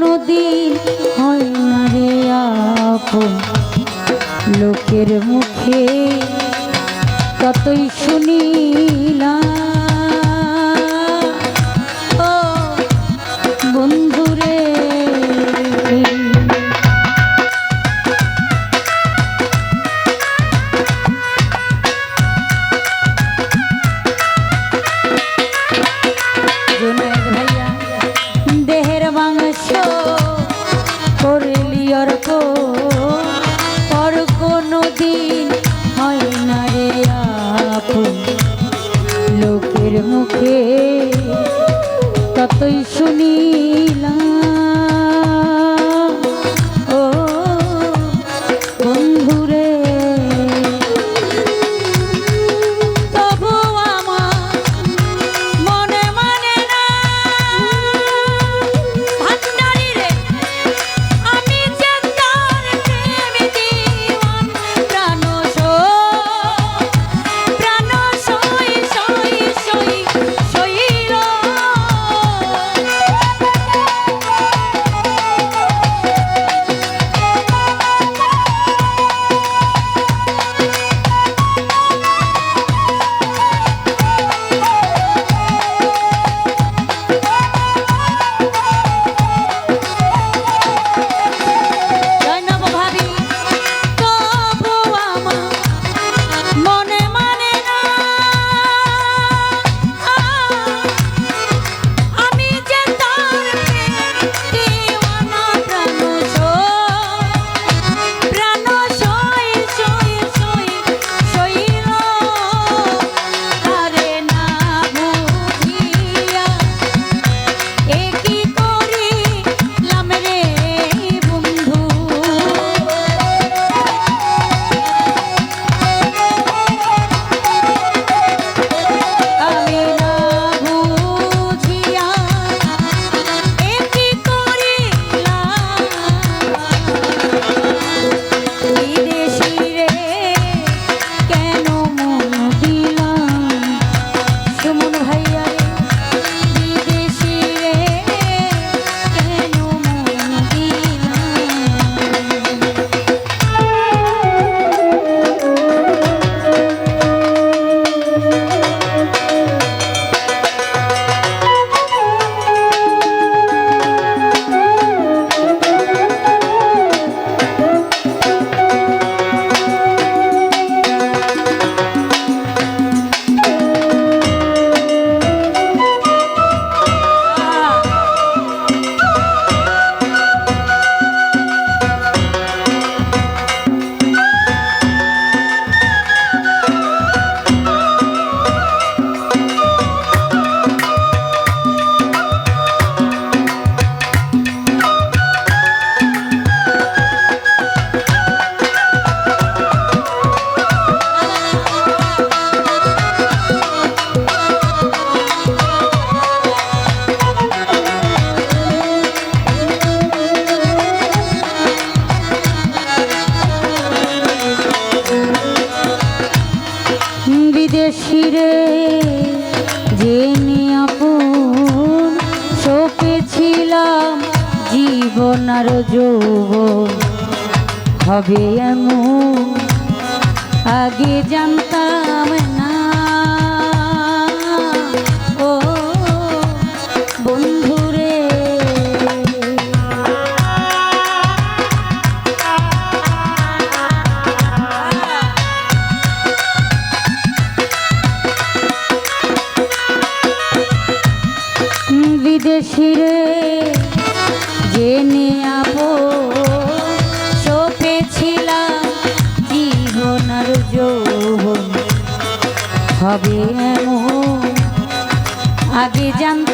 কোনদিন হয় না রে আপন। লোকের মুখে কতই শুনিলাম মুখের মুখে ততই শুনি রে জেনে আপন শোকেছিলাম জীবন আর যৌবন। হবে এমন আগে জানতাম হবে এমন। আগে জানত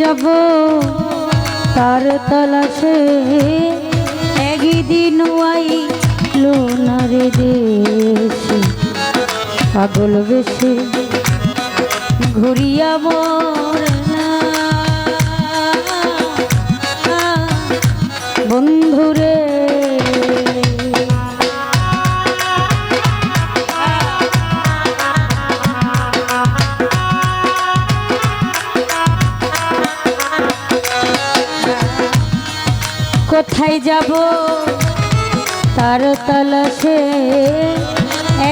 যাব তার তলাশে। একদিন ওয়াই লোনারে দেশে। পাগল বেশে ঘুরিয়া মোর না। বন্ধুরে কোথায় যাব? তার তলাশে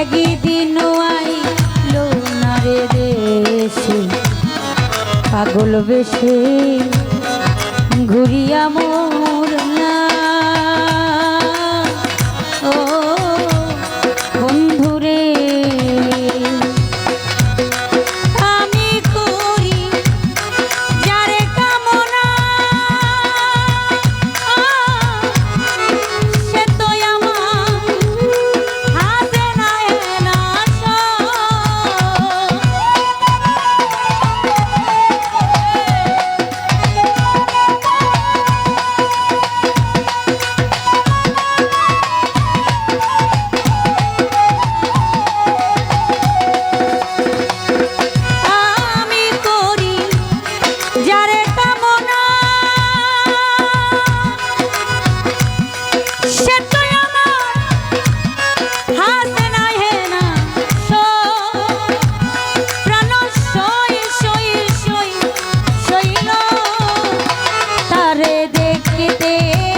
একদিন আইলো না রে দেশে। পাগল বেশে ঘুরিয়া মোর লাগিতে